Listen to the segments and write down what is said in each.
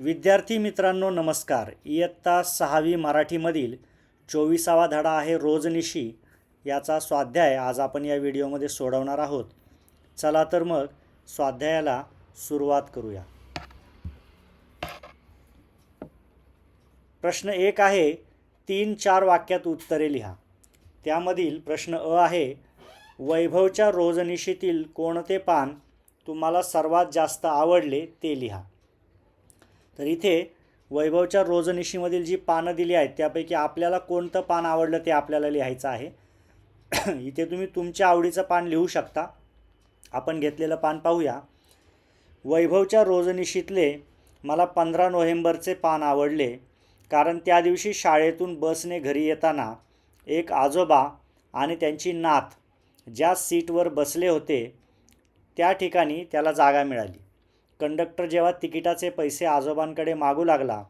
विद्यार्थी मित्रांनो नमस्कार. इयत्ता सहावी मराठीमधील चोवीसावा धडा आहे रोजनिशी याचा स्वाध्याय आज आपण या व्हिडिओमध्ये सोडवणार आहोत. चला तर मग स्वाध्यायाला सुरुवात करूया. प्रश्न एक आहे तीन चार वाक्यात उत्तरे लिहा. त्यामधील प्रश्न अ आहे वैभवच्या रोजनिशीतील कोणते पान तुम्हाला सर्वात जास्त आवडले ते लिहा. तर इथे वैभवच्या रोजनिशीमधील जी पानं दिली आहेत त्यापैकी आपल्याला कोणतं पान आवडलं ते आपल्याला लिहायचं आहे. इथे तुम्ही तुमच्या आवडीचं पान लिहू शकता. आपण घेतलेलं पान पाहूया. वैभवच्या रोजनिशीतले मला पंधरा नोव्हेंबरचे पान आवडले कारण त्या दिवशी शाळेतून बसने घरी येताना एक आजोबा आणि त्यांची नात ज्या सीटवर बसले होते त्या ठिकाणी त्याला जागा मिळाली. कंडक्टर जेव्हा तिकिटाचे पैसे आजोबांकडे मागू लागला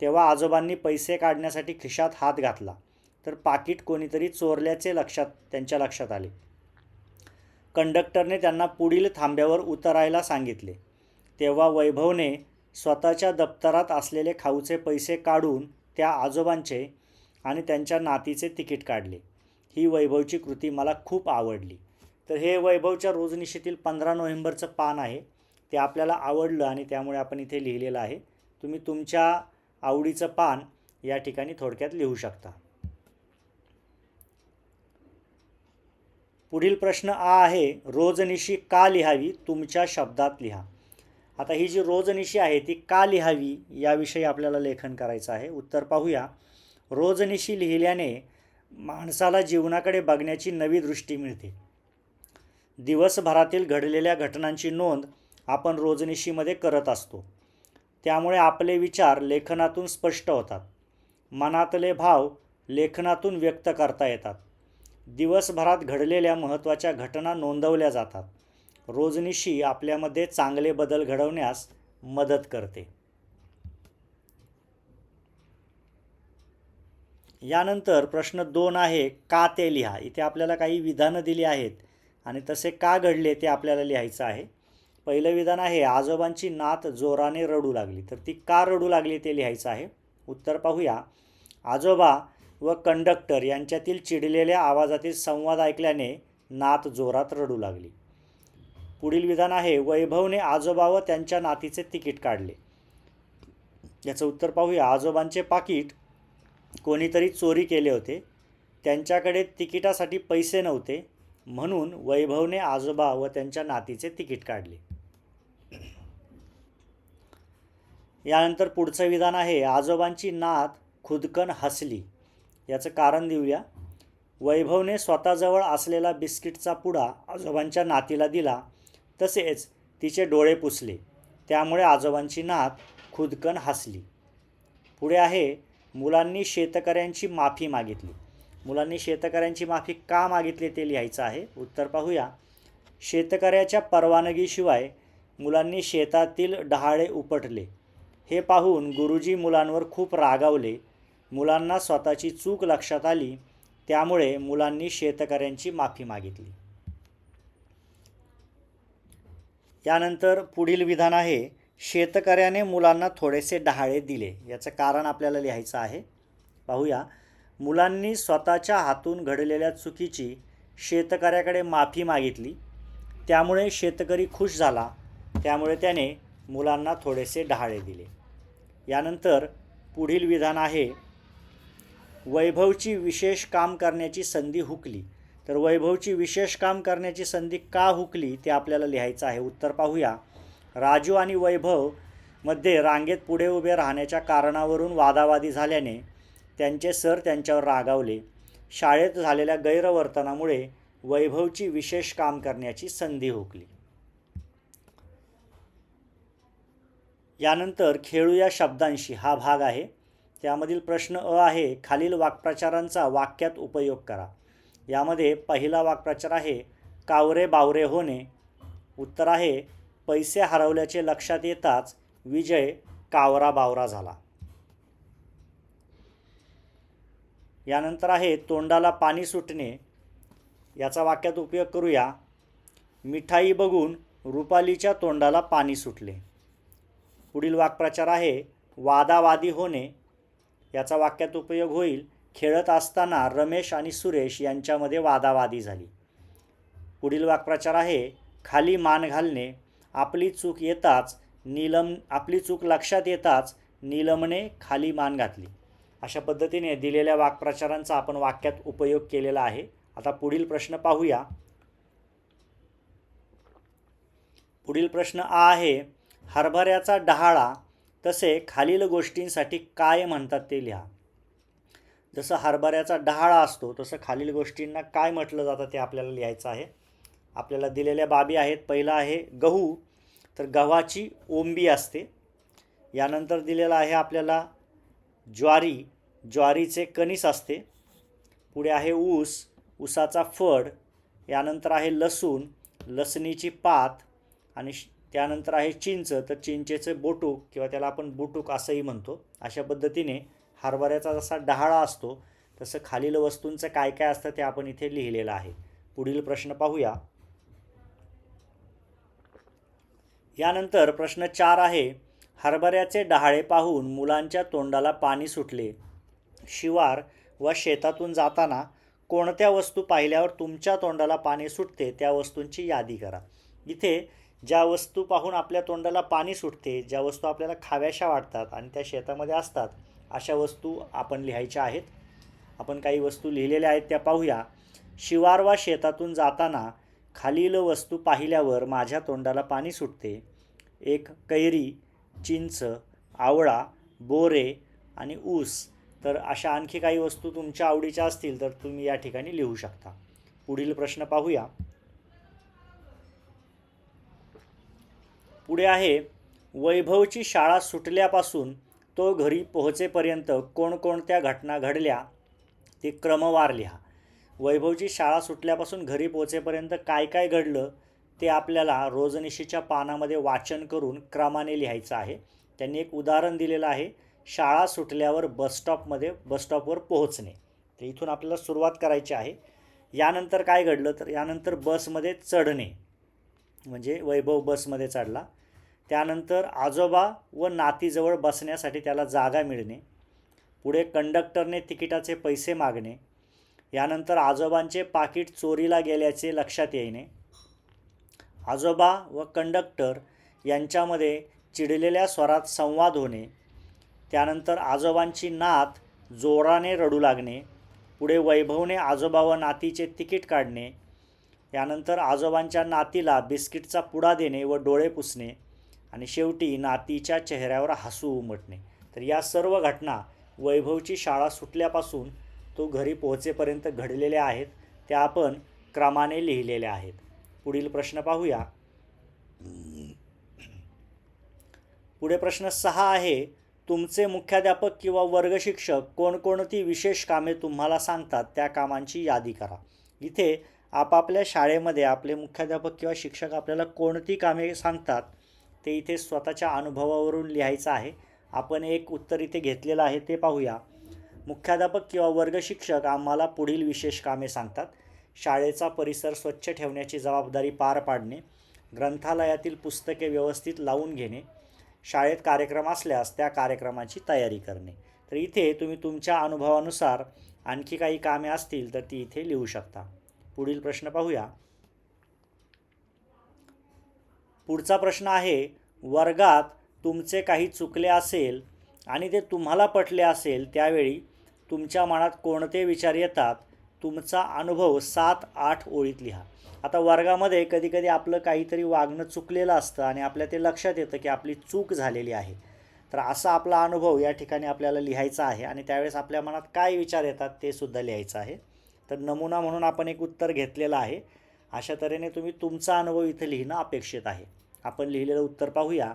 तेव्हा आजोबांनी पैसे काढण्यासाठी खिशात हात घातला. तर पाकिट कोणीतरी चोरल्याचे लक्षात त्यांच्या लक्षात आले. कंडक्टरने त्यांना पुढील थांब्यावर उतरायला सांगितले. तेव्हा वैभवने स्वतःच्या दप्तरात असलेले खाऊचे पैसे काढून त्या आजोबांचे आणि त्यांच्या नातीचे तिकीट काढले. ही वैभवची कृती मला खूप आवडली. तर हे वैभवच्या रोजनिशीतील पंधरा नोव्हेंबरचं पान आहे. ते आपल्याला आवडलं आणि त्यामुळे आपण इथे लिहिलेलं आहे. तुम्ही तुमच्या आवडीचं पान या ठिकाणी थोडक्यात लिहू शकता. पुढील प्रश्न आ आहे रोजनिशी का लिहावी? तुमच्या शब्दात लिहा. आता ही जी रोजनिशी आहे ती का लिहावी याविषयी आपल्याला लेखन करायचं आहे. उत्तर पाहूया. रोजनिशी लिहिल्याने माणसाला जीवनाकडे बघण्याची नवी दृष्टी मिळते. दिवसभरातील घडलेल्या घटनांची नोंद आपण रोजनिशीमध्ये करत असतो. त्यामुळे आपले विचार लेखनातून स्पष्ट होतात. मनातले भाव लेखनातून व्यक्त करता येतात. दिवसभरात घडलेल्या महत्त्वाच्या घटना नोंदवल्या जातात. रोजनिशी आपल्यामध्ये चांगले बदल घडवण्यास मदत करते. यानंतर प्रश्न दोन आहे का ते लिहा? इथे आपल्याला काही विधानं दिली आहेत आणि तसे का घडले ते आपल्याला लिहायचं आहे. पहिलं विधान आहे आजोबांची नात जोराने रडू लागली. तर ती का रडू लागली ते लिहायचं आहे. उत्तर पाहूया. आजोबा व कंडक्टर यांच्यातील चिडलेल्या आवाजातील संवाद ऐकल्याने नात जोरात रडू लागली. पुढील विधान आहे वैभवने आजोबा व त्यांच्या नातीचे तिकीट काढले. याचं उत्तर पाहूया. आजोबांचे पाकिट कोणीतरी चोरी केले होते. त्यांच्याकडे तिकिटासाठी पैसे नव्हते. म्हणून वैभवने आजोबा व त्यांच्या नातीचे तिकीट काढले. यानंतर पुढचं विधान आहे आजोबांची नात खुदकन हसली. याचं कारण देऊया. वैभवने स्वतःजवळ असलेला बिस्किटचा पुडा आजोबांच्या नातीला दिला तसेच तिचे डोळे पुसले. त्यामुळे आजोबांची नात खुदकन हसली. पुढे आहे मुलांनी शेतकऱ्यांची माफी मागितली. मुलांनी शेतकऱ्यांची माफी का मागितली ते लिहायचं आहे. उत्तर पाहूया. शेतकऱ्याच्या परवानगीशिवाय मुलांनी शेतातील डहाळे उपटले. हे पाहून गुरुजी मुलांवर खूप रागावले. मुलांना स्वतःची चूक लक्षात आली. त्यामुळे मुलांनी शेतकऱ्यांची माफी मागितली. यानंतर पुढील विधान आहे शेतकऱ्याने मुलांना थोडेसे डहाळे दिले. याचं कारण आपल्याला लिहायचं आहे. पाहूया. मुलांनी स्वतःच्या हातून घडलेल्या चुकीची शेतकऱ्याकडे माफी मागितली. त्यामुळे शेतकरी खुश झाला. त्यामुळे त्याने मुलांना थोडेसे डहाळे दिले. यानंतर पुढील विधान आहे वैभवची विशेष काम करण्याची संधी हुकली. तर वैभवची विशेष काम करण्याची संधी का हुकली ते आपल्याला लिहायचं आहे. उत्तर पाहूया. राजू आणि वैभवमध्ये रांगेत पुढे उभे राहण्याच्या कारणावरून वादावादी झाल्याने त्यांचे सर त्यांच्यावर रागावले. शाळेत झालेल्या गैरवर्तनामुळे वैभवची विशेष काम करण्याची संधी हुकली. यानंतर खेळू या शब्दांशी हा भाग आहे. त्यामधील प्रश्न अ आहे खालील वाक्प्रचारांचा वाक्यात उपयोग करा. यामध्ये पहिला वाक्प्रचार आहे कावरे बावरे होणे. उत्तर आहे पैसे हरवल्याचे लक्षात येताच विजय कावरा बावरा झाला. यानंतर आहे तोंडाला पाणी सुटणे. याचा वाक्यात उपयोग करूया. मिठाई बघून रुपालीच्या तोंडाला पाणी सुटले. पुढील वाक्प्रचार आहे वादावादी होणे. याचा वाक्यात उपयोग होईल खेळत असताना रमेश आणि सुरेश यांच्यामध्ये वादावादी झाली. पुढील वाक्प्रचार आहे खाली मान घालणे. आपली चूक येताच नीलम आपली चूक लक्षात येताच नीलमने खाली मान घातली. अशा पद्धतीने दिलेल्या वाक्प्रचारांचा आपण वाक्यात उपयोग केलेला आहे. आता पुढील प्रश्न पाहूया. पुढील प्रश्न आ आहे हरभऱ्याचा डहाळा तसे खालील गोष्टींसाठी काय म्हणतात ते लिहा. जसं हरभऱ्याचा डहाळा असतो तसं खालील गोष्टींना काय म्हटलं जातं ते आपल्याला लिहायचं आहे. आपल्याला दिलेल्या बाबी आहेत. पहिला आहे गहू तर गव्हाची ओंबी असते. यानंतर दिलेलं आहे आपल्याला ज्वारी ज्वारीचे कणीस असते. पुढे आहे ऊस ऊसाचा फड यानंतर आहे लसूण लसणीची पात आणि त्यानंतर आहे चिंच तर चिंचेचे बोटूक किंवा त्याला आपण बुटूक असंही म्हणतो. अशा पद्धतीने हरभऱ्याचा जसा डहाळा असतो तसं खालील वस्तूंचं काय काय असतं ते आपण इथे लिहिलेलं आहे. पुढील प्रश्न पाहूया. यानंतर प्रश्न चार आहे हरभऱ्याचे डहाळे पाहून मुलांच्या तोंडाला पाणी सुटले. शिवार व शेतातून जाताना कोणत्या वस्तू पाहिल्यावर तुमच्या तोंडाला पाणी सुटते त्या वस्तूंची यादी करा. इथे ज्या वस्तू पाहून आपल्या तोंडाला पाणी सुटते ज्या वस्तू आपल्याला खाव्याशा वाटतात आणि त्या शेतामध्ये असतात अशा वस्तू आपण लिहायच्या आहेत. आपण काही वस्तू लिहिलेल्या आहेत त्या पाहूया. शिवार वा शेतातून जाताना खालील वस्तू पाहिल्यावर माझ्या तोंडाला पाणी सुटते. एक कैरी चिंच आवळा बोरे आणि ऊस. तर अशा आणखी काही वस्तू तुमच्या आवडीच्या असतील तर तुम्ही या ठिकाणी लिहू शकता. पुढील प्रश्न पाहूया. पुढे आहे वैभवची शाळा सुटल्यापासून तो घरी पोहोचेपर्यंत कोणकोणत्या घटना घडल्या ते क्रमवार लिहा. वैभवची शाळा सुटल्यापासून घरी पोहोचेपर्यंत काय काय घडलं ते आपल्याला रोजनिशीच्या पानामध्ये वाचन करून क्रमाने लिहायचं आहे. त्यांनी एक उदाहरण दिलेलं आहे शाळा सुटल्यावर बसस्टॉपमध्ये बसस्टॉपवर पोहोचणे. तर इथून आपल्याला सुरुवात करायची आहे. यानंतर काय घडलं? तर यानंतर बसमध्ये चढणे म्हणजे वैभव बसमध्ये चढला. त्यानंतर आजोबा व नातीजवळ बसण्यासाठी त्याला जागा मिळणे. पुढे कंडक्टरने तिकिटाचे पैसे मागणे. यानंतर आजोबांचे पाकिट चोरीला गेल्याचे लक्षात येणे. आजोबा व कंडक्टर यांच्यामध्ये चिडलेल्या स्वरात संवाद होणे त्यानंतर आजोबांची नात जोराने रडू लागणे पुढे वैभवने आजोबा व नातीचे तिकीट काढणे यानंतर आजोबांच्या नातीला बिस्किटचा पुडा देणे व डोळे पुसणे आणि शेवटी नातीच्या चेहऱ्यावर हसू उमटणे. तर या सर्व घटना वैभवची शाळा सुटल्यापासून तो घरी पोहोचेपर्यंत घडलेल्या आहेत त्या आपण क्रमाने लिहिलेल्या आहेत. पुढील प्रश्न पाहूया. पुढे प्रश्न सहा आहे तुमचे मुख्याध्यापक किंवा वर्गशिक्षक कोणकोणती विशेष कामे तुम्हाला सांगतात? त्या कामांची यादी करा. इथे आपापल्या शाळेमध्ये आपले मुख्याध्यापक किंवा शिक्षक आपल्याला कोणती कामे सांगतात ते इथे स्वतःच्या अनुभवावरून लिहायचं आहे. आपण एक उत्तर इथे घेतलेलं आहे ते पाहूया. मुख्याध्यापक किंवा वर्गशिक्षक आम्हाला पुढील विशेष कामे सांगतात. शाळेचा परिसर स्वच्छ ठेवण्याची जबाबदारी पार पाडणे ग्रंथालयातील पुस्तके व्यवस्थित लावून घेणे शाळेत कार्यक्रम असल्यास त्या कार्यक्रमाची तयारी करणे. तर इथे तुम्ही तुमच्या अनुभवानुसार आणखी काही कामे असतील तर ती इथे लिहू शकता. पुढील प्रश्न पाहूया. पुढचा प्रश्न आहे वर्गात तुमचे काही चुकले असेल आणि ते तुम्हाला पटले असेल त्यावेळी तुमच्या मनात कोणते विचार येतात? तुमचा अनुभव सात आठ ओळीत लिहा. आता वर्गामध्ये कधीकधी आपलं काहीतरी वागणं चुकलेलं असतं आणि आपल्या ते लक्षात येतं की आपली चूक झालेली आहे. तर असा आपला अनुभव या ठिकाणी आपल्याला लिहायचा आहे आणि त्यावेळेस आपल्या मनात काय विचार येतात ते सुद्धा लिहायचं आहे. तर नमुना म्हणून आपण एक उत्तर घेतलेलं आहे. अशा तऱ्हेने तुम्ही तुमचा अनुभव इथं लिहिणं अपेक्षित आहे. आपण लिहिलेलं उत्तर पाहूया.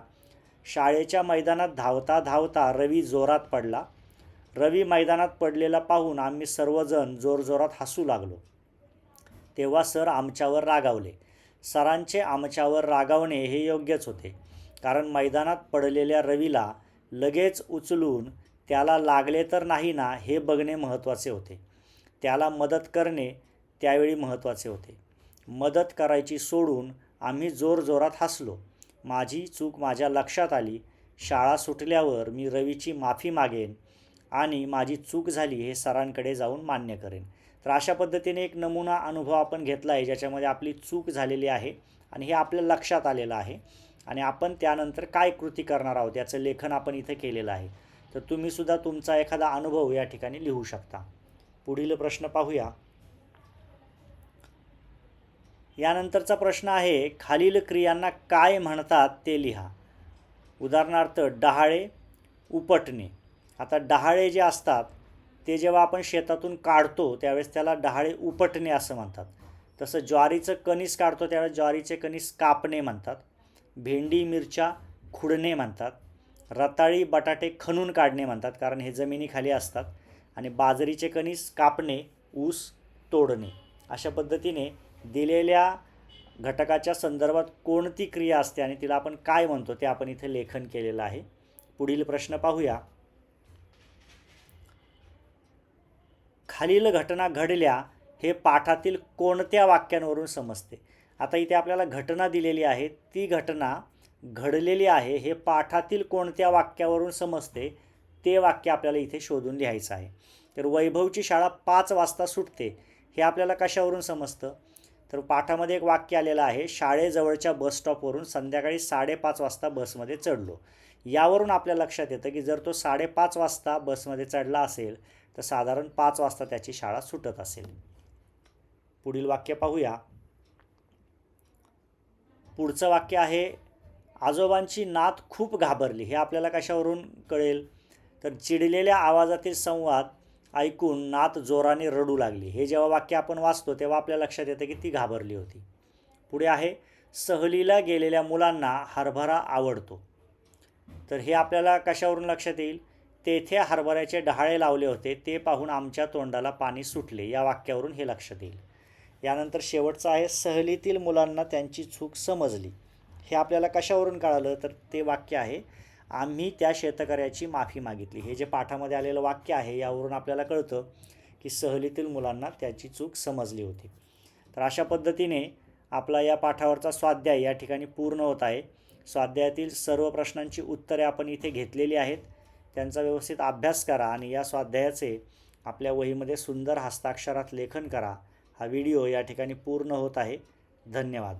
शाळेच्या मैदानात धावता धावता रवी जोरात पडला. रवी मैदानात पडलेला पाहून आम्ही सर्वजण जोरजोरात हसू लागलो. तेव्हा सर आमच्यावर रागावले. सरांचे आमच्यावर रागावणे हे योग्यच होते. कारण मैदानात पडलेल्या रवीला लगेच उचलून त्याला लागले तर नाही ना हे बघणे महत्त्वाचे होते. त्याला मदत करणे त्यावेळी महत्त्वाचे होते. मदत करायची सोडून आम्ही जोरजोरात हसलो. माझी चूक माझ्या लक्षात आली. शाळा सुटल्यावर मी रवीची माफी मागेन आणि माझी चूक झाली हे सरांकडे जाऊन मान्य करेन. तर अशा पद्धतीने एक नमुना अनुभव आपण घेतला आहे ज्याच्यामध्ये आपली चूक झालेली आहे आणि हे आपल्या लक्षात आलेलं आहे. आणि आपण त्यानंतर काय कृती करणार आहोत याचं लेखन आपण इथं केलेलं आहे. तर तुम्हीसुद्धा तुमचा एखादा अनुभव या ठिकाणी लिहू शकता. पुढील प्रश्न पाहूया. यानंतरचा प्रश्न आहे खालील क्रियांना काय म्हणतात ते लिहा. उदाहरणार्थ डहाळे उपटणे. आता डहाळे जे असतात ते जेव्हा आपण शेतातून काढतो त्यावेळेस त्याला डहाळे उपटणे असं म्हणतात. तसं ज्वारीचं कणीस काढतो त्यावेळेस ज्वारीचे कणीस कापणे म्हणतात. भेंडी मिरच्या खुडणे म्हणतात. रताळी बटाटे खणून काढणे म्हणतात कारण हे जमिनीखाली असतात. आणि बाजरीचे कणीस कापणे ऊस तोडणे. अशा पद्धतीने दिलेल्या घटकाच्या संदर्भात कोणती क्रिया असते आणि तिला आपण काय म्हणतो ते आपण इथे लेखन केलेलं आहे. पुढील प्रश्न पाहूया. खालील घटना घडल्या हे पाठातील कोणत्या वाक्यांवरून समजते? आता इथे आपल्याला घटना दिलेली आहे ती घटना घडलेली आहे हे पाठातील कोणत्या वाक्यावरून समजते ते वाक्य आपल्याला इथे शोधून लिहायचं आहे. तर वैभवची शाळा पाच वाजता सुटते हे आपल्याला कशावरून समजतं? तर पाठामध्ये एक वाक्य आलेलं आहे शाळेजवळच्या बस स्टॉपवरून संध्याकाळी साडेपाच वाजता बसमध्ये चढलो. यावरून आपल्या लक्षात येतं की जर तो साडेपाच वाजता बसमध्ये चढला असेल तर साधारण पाच वाजता त्याची शाळा सुटत असेल. पुढील वाक्य पाहूया. पुढचं वाक्य आहे आजोबांची नात खूप घाबरली. हे आपल्याला कशावरून कळेल? तर चिडलेल्या आवाजातील संवाद ऐकून नात जोराने रडू लागली. हे जेव्हा वाक्य आपण वाचतो तेव्हा आपल्या लक्षात येतं की ती घाबरली होती. पुढे आहे सहलीला गेलेल्या मुलांना हरभरा आवडतो. तर हे आपल्याला कशावरून लक्षात येईल? तेथे हरभऱ्याचे डहाळे लावले होते. ते पाहून आमच्या तोंडाला पाणी सुटले. या वाक्यावरून हे लक्षात येईल. यानंतर शेवटचं आहे सहलीतील मुलांना त्यांची चूक समजली. हे आपल्याला कशावरून कळालं? तर ते वाक्य आहे आम्ही त्या शेतकऱ्याची माफी मागितली. हे जे पाठामध्ये आलेलं वाक्य आहे यावरून आपल्याला कळतं की सहलीतील मुलांना त्याची चूक समजली होती. तर अशा पद्धतीने आपला या पाठावरचा स्वाध्याय या ठिकाणी पूर्ण होत आहे. स्वाध्यायातील सर्व प्रश्नांची उत्तरे आपण इथे घेतलेली आहेत. त्यांचा व्यवस्थित अभ्यास करा आणि या स्वाध्यायाचे आपल्या वहीमध्ये सुंदर हस्ताक्षरात लेखन करा. हा व्हिडिओ या ठिकाणी पूर्ण होत आहे. धन्यवाद.